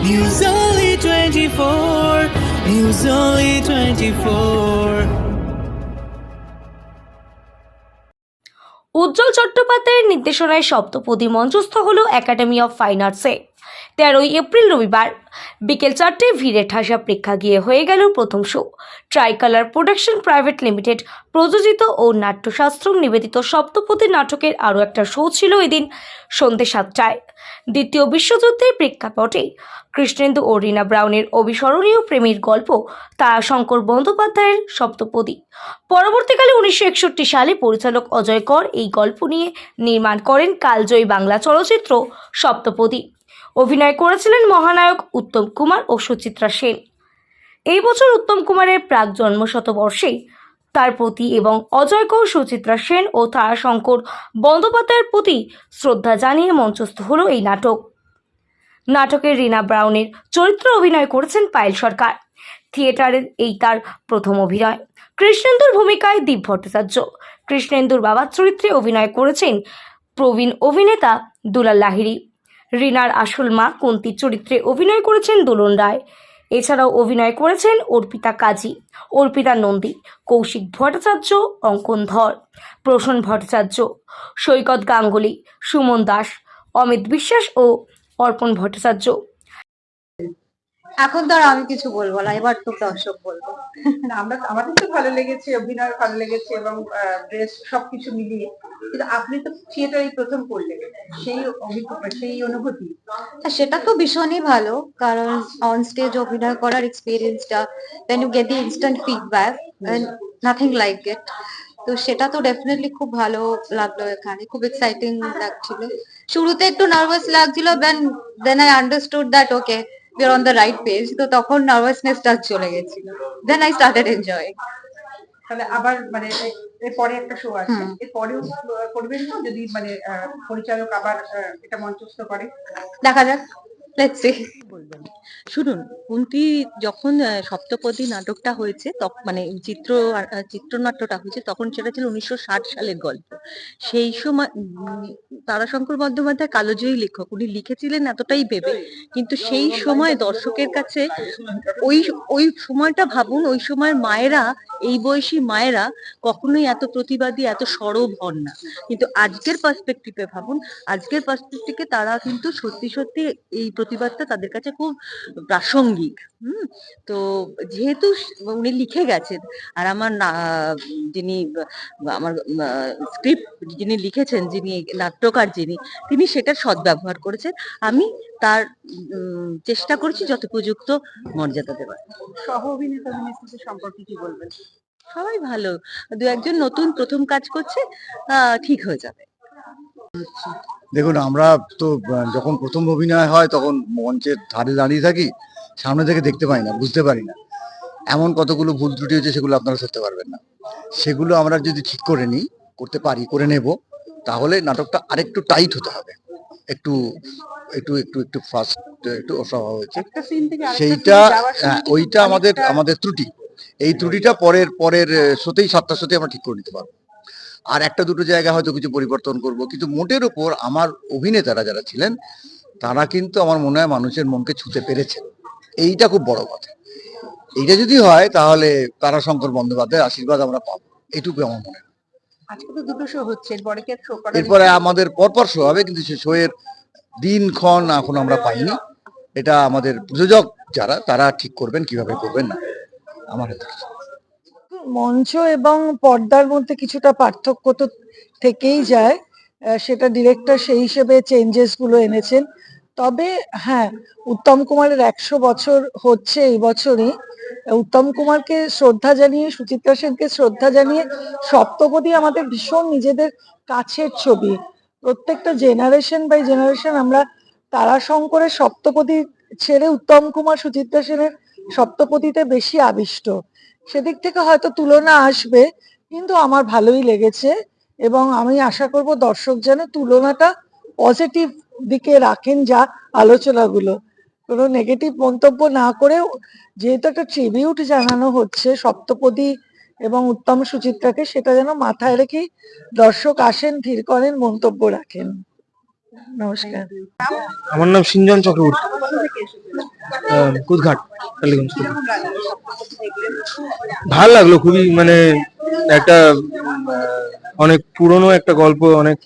News Only 24. News Only 24. উজ্জ্বল চট্টোপাধ্যায়ের নির্দেশনায় সপ্তপদী মঞ্চস্থ হল একাডেমি অফ ফাইন আর্টসে তেরোই এপ্রিল রবিবার বিকেল চারটে ভিড়ে ঠাসা প্রেক্ষা গিয়ে হয়ে গেল প্রথম show. Tricolour production private limited প্রযোজিত ও নাট্যশাস্ত্র নিবেদিত সপ্তপদী নাটকের আরও একটা শো ছিল এদিন সন্ধে সাতটায়। দ্বিতীয় বিশ্বযুদ্ধের প্রেক্ষাপটে কৃষ্ণেন্দু ও রীনা ব্রাউনের অবিস্মরণীয় প্রেমের গল্প তারাশঙ্কর বন্দ্যোপাধ্যায়ের সপ্তপদী। পরবর্তীকালে উনিশশো একষট্টি সালে পরিচালক অজয় কর এই গল্প নিয়ে নির্মাণ করেন কালজয়ী বাংলা চলচ্চিত্র সপ্তপদী। অভিনয় করেছিলেন মহানায়ক উত্তম কুমার ও সুচিত্রা সেন। এই বছর উত্তম কুমারের প্রাক জন্ম শতবর্ষে তার প্রতি এবং অজয় কৌর, সুচিত্রা সেন ও তারাশঙ্কর বন্দ্যোপাধ্যায়ের প্রতি শ্রদ্ধা জানিয়ে মঞ্চস্থ হলো এই নাটক। নাটকের রীনা ব্রাউনের চরিত্র অভিনয় করেছেন পায়েল সরকার। থিয়েটারের এই তার প্রথম অভিনয়। কৃষ্ণেন্দুর ভূমিকায় দীপ ভট্টাচার্য। কৃষ্ণেন্দুর বাবার চরিত্রে অভিনয় করেছেন প্রবীণ অভিনেতা দুলাল লাহিড়ী। রিনার আসল মা কুন্তির চরিত্রে অভিনয় করেছেন দোলন রায়। এছাড়াও অভিনয় করেছেন অর্পিতা কাজী, অর্পিতা নন্দী, কৌশিক ভট্টাচার্য, অঙ্কন ধর, প্রসন ভট্টাচার্য, সৈকত গাঙ্গুলি, সুমন দাস, অমিত বিশ্বাস ও অর্পণ ভট্টাচার্য। এখন তো আর আমি কিছু বলব না এবার তো দর্শক বলব। না আমরা আমাদের তো ভালো লেগেছে অভিনয় ভালো লেগেছে এবং ড্রেস সবকিছু মিলিয়ে। কিন্তু আপনি তো থিয়েটারই প্রথম করলেন সেই অভিজ্ঞতা সেই অনুভূতি। সেটা তো ভীষণই ভালো কারণ অন স্টেজ অভিনয় করার এক্সপিরিয়েন্সটা then you get the instant feedback and nothing like it তো সেটা তো ডেফিনেটলি খুব ভালো লাগল এখানে খুব এক্সাইটিং লাগছিল। শুরুতে একটু নার্ভাস লাগছিল then then I understood that okay we are on the right page. তো তখন নার্ভাসনেসটা চলে গেছিল। দেন আই স্টার্টেড এনজয় তাহলে আবার মানে এরপরে একটা শো আছে। এরপরেও করবেন তো? যদি মানে আহ, পরিচালক আবার এটা মঞ্চস্থ করে। দেখা যাক। লেটস সি শুনুন কুন্তি যখন সপ্তপদী নাটকটা হয়েছে মানে চিত্র চিত্রনাট্যটা হয়েছে, তখন সেটা ছিল উনিশশো ষাট সালের গল্প। সেই সময় তারাশঙ্কর বন্দ্যোপাধ্যায় কালোজয়ী লেখক, উনি লিখেছিলেন এতটাই ভেবে, কিন্তু সেই সময় দর্শকের কাছে ওই ওই সময়টা ভাবুন, ওই সময়ের মায়েরা, এই বয়সী মায়েরা কখনোই এত প্রতিবাদী, এত সরব হন না। কিন্তু আজকের পার্সপেক্টিভে ভাবুন, আজকের পার্সপেক্টিভে তারা কিন্তু সত্যি সত্যি এই প্রতিবাদটা তাদের কাছে খুব প্রাসঙ্গিক হুম? তো যেহেতু উনি লিখে গেছেন আর আমার না যিনি আমার স্ক্রিপ্ট যিনি লিখেছেন যিনি নাট্যকার যিনি তিনি সেটার সদ্ব্যবহার করেছেন। আমি তার চেষ্টা করছি যথোপযুক্ত মর্যাদা দেওয়ার। সহ অভিনেতা অভিনেত্রীদের সম্পর্কে কি বলবেন? সবাই ভালো। দু একজন নতুন প্রথম কাজ করছে আহ, ঠিক হয়ে যাবে। দেখুন আমরা তো যখন প্রথম অভিনয় হয় তখন মঞ্চের ধারে দাঁড়িয়ে থাকি সামনে থেকে দেখতে পাই না বুঝতে পারি না। এমন কতগুলো ভুল ত্রুটি হচ্ছে সেগুলো আপনারা ধরতে পারবেন না। সেগুলো আমরা যদি ঠিক করে নিই করতে পারি করে নেব তাহলে নাটকটা আরেকটু টাইট হতে হবে। একটু একটু একটু একটু ফাস্ট একটু অস্বভাব হয়েছে। সেইটা হ্যাঁ, ওইটা আমাদের আমাদের ত্রুটি। এই ত্রুটিটা পরের পরের শোতেই সাতটার সাথে আমরা ঠিক করে নিতে পারব। আর একটা দুটো জায়গা হয়তো কিছু পরিবর্তন করব। কিন্তু মোটের উপর আমার অভিনেতারা যারা ছিলেন তারা কিন্তু আমার মনে হয় মানুষের মনকে ছুতে পেরেছেন। এইটা খুব বড় কথা। এইটা যদি হয় তাহলে তারাশঙ্কর বন্দ্যোপাধ্যায়ের আশীর্বাদ আমরা পাবো। এটুকু আমার মনে হয়। এরপরে আমাদের পরপর শো হবে কিন্তু সে শো শোয়ের দিনক্ষণ এখন আমরা পাইনি। এটা আমাদের প্রযোজক যারা তারা ঠিক করবেন কীভাবে করবেন না। আমার হাতে কিছু। মঞ্চ এবং পর্দার মধ্যে কিছুটা পার্থক্য তো থেকেই যায়। সেটা ডিরেক্টর সেই হিসেবে চেঞ্জেসগুলো এনেছেন। তবে হ্যাঁ উত্তম কুমারের একশো বছর হচ্ছে এই বছরই। উত্তম কুমারকে শ্রদ্ধা জানিয়ে, সুচিত্রা সেনকে শ্রদ্ধা জানিয়ে সপ্তপদী আমাদের ভীষণ নিজেদের কাছের ছবি। প্রত্যেকটা জেনারেশন বাই জেনারেশন আমরা তারাশঙ্করের সপ্তপদী ছেড়ে উত্তম কুমার, সুচিত্রা সেনের সপ্তপদীতে বেশি আবিষ্ট। সেদিক থেকে হয়তো তুলনা আসবে কিন্তু আমার ভালোই লেগেছে এবং আমি আশা করব দর্শক যেন তুলনাটা পজিটিভ দিকে রাখেন যা আলোচনাগুলো। কোনো নেগেটিভ মন্তব্য না করে যেহেতু একটা ট্রিবিউট জানানো হচ্ছে সপ্তপদী এবং উত্তম সুচিত্রাকে সেটা যেন মাথায় রেখেই দর্শক আসেন ভিড় করেন মন্তব্য রাখেন। নমস্কার। আমার নাম সিঞ্জন চক্রবর্তী। কুদঘাট টালিগঞ্জ। লাগল ভালো লাগল খুবই মানে একটা অনেক পুরনো একটা গল্প অনেক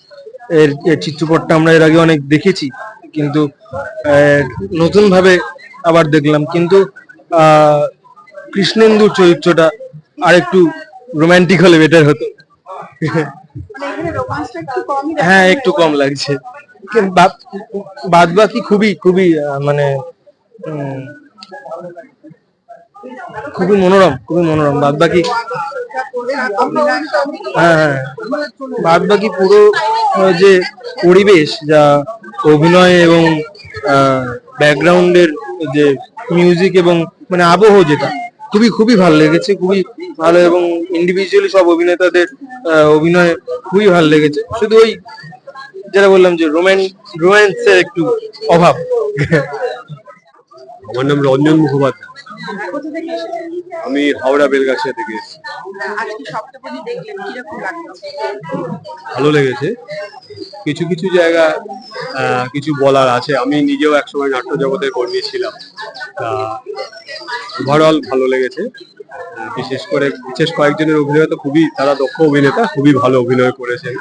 এর চিত্রপটটা আমরা এর আগে অনেক দেখেছি কিন্তু নতুন ভাবে আবার দেখলাম কিন্তু আহ, কৃষ্ণেন্দুর চরিত্রটা আর একটু রোমান্টিক হলে বেটার হতো। মানে হ্যাঁ একটু কম লাগছে। বাদ বাকি খুবই খুবই মানে খুবই মনোরম খুবই মনোরম। বাদ বাকি হ্যাঁ হ্যাঁ। বাদ বাকি পুরো যে পরিবেশ যা অভিনয় এবং ব্যাকগ্রাউন্ডের যে মিউজিক এবং মানে আবহ যেটা, খুবই খুবই ভালো লেগেছে, খুবই ভালো এবং ইন্ডিভিজুয়ালি সব অভিনেতাদের অভিনয় খুবই ভালো লেগেছে। শুধু ওই, যেটা বললাম যে রোম্যান, রোম্যান্সের একটু অভাব। আমার নাম রঞ্জন মুখোপাধ্যায়? আমি হাওড়া বেলগাছিয়া থেকে এসেছি। ভালো লেগেছে। কিছু কিছু জায়গা আহ, কিছু বলার আছে। আমি নিজেও একসময় নাট্য জগতের কর্মী ছিলাম। তা ওভারঅল ভালো লেগেছে। বিশেষ করে বিশেষ কয়েকজনের অভিনয় তো খুবই তারা দক্ষ অভিনেতা খুবই ভালো অভিনয় করেছেন।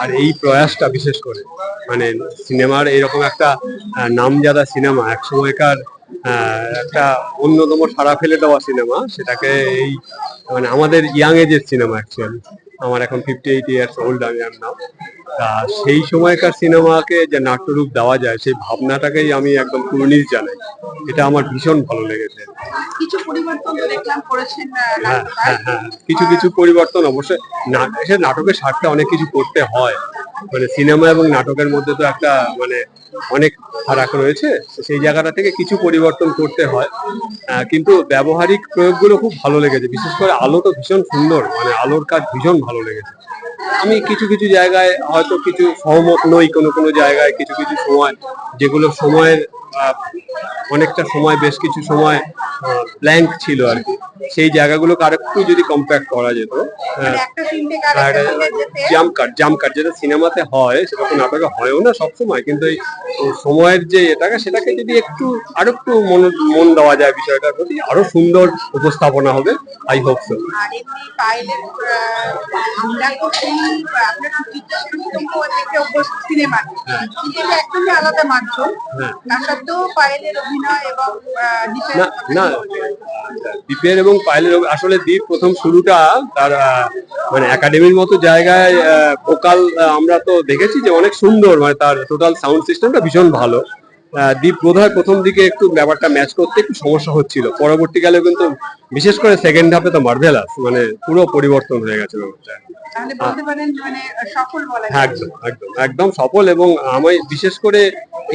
আর এই প্রয়াসটা বিশেষ করে। মানে সিনেমার এরকম একটা নামজাদা সিনেমা এক সময়কার একটা অন্যতম সারা ফেলে দেওয়া সিনেমা, সেটাকে এই মানে আমাদের ইয়াং এজের সিনেমা অ্যাকচুয়ালি আমার এখন ফিফটি এইট ইয়ার্স ওল্ড আমি আর নাম তা সেই সময়কার সিনেমাকে যে নাট্যরূপ দেওয়া যায় সেই ভাবনাটাকেই আমি একদম কুর্নিশ জানাই। এটা আমার ভীষণ ভালো লেগেছে। কিছু হ্যাঁ হ্যাঁ হ্যাঁ কিছু কিছু পরিবর্তন অবশ্যই। নাট- নাটকের স্বার্থে অনেক কিছু করতে হয়। মানে সিনেমা এবং নাটকের মধ্যে তো একটা মানে অনেক ফারাক রয়েছে সেই জায়গাটা থেকে কিছু পরিবর্তন করতে হয়। কিন্তু ব্যবহারিক প্রয়োগগুলো খুব ভালো লেগেছে। বিশেষ করে আলো তো ভীষণ সুন্দর মানে আলোর কাজ ভীষণ ভালো লেগেছে। আমি কিছু কিছু জায়গায় হয়তো কিছু সহমত নই কোনো কোনো জায়গায় কিছু কিছু সময় যেগুলো সময়ের অনেকটা সময় বেশ কিছু সময় ব্ল্যাঙ্ক ছিল আর কি। সেই জায়গাগুলোকে আরেকটু যদি কম্প্যাক্ট করা যেত জাম্প কাট জাম্প কাট যেটা সিনেমাতে হয় সেটা তো নাটকে হয়ও না সবসময় কিন্তু এই সময়ের যে এটাকে সেটাকে যদি একটু আরও একটু মন মন দেওয়া যায় বিষয়টার প্রতি আরও সুন্দর উপস্থাপনা হবে আই হোপ সো আমরা এবং পায়েলের আসলে দীপ প্রথম শুরুটা তার মানে একাডেমির মতো জায়গায় ভোকাল আমরা তো দেখেছি যে অনেক সুন্দর মানে তার টোটাল সাউন্ড সিস্টেমটা ভীষণ ভালো। দীপ বোধহয় প্রথম দিকে একটু ব্যাপারটা ম্যাচ করতে একটু সমস্যা হচ্ছিল। পরবর্তীকালে কিন্তু বিশেষ করে সেকেন্ড হাফে তো মার্ভেলাস মানে পুরো পরিবর্তন হয়ে গেছে ব্যাপারটা। মানে হ্যাঁ একদম একদম একদম সফল এবং আমি বিশেষ করে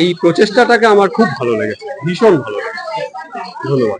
এই প্রচেষ্টাটাকে আমার খুব ভালো লেগেছে ভীষণ ভালো লেগেছে। ধন্যবাদ।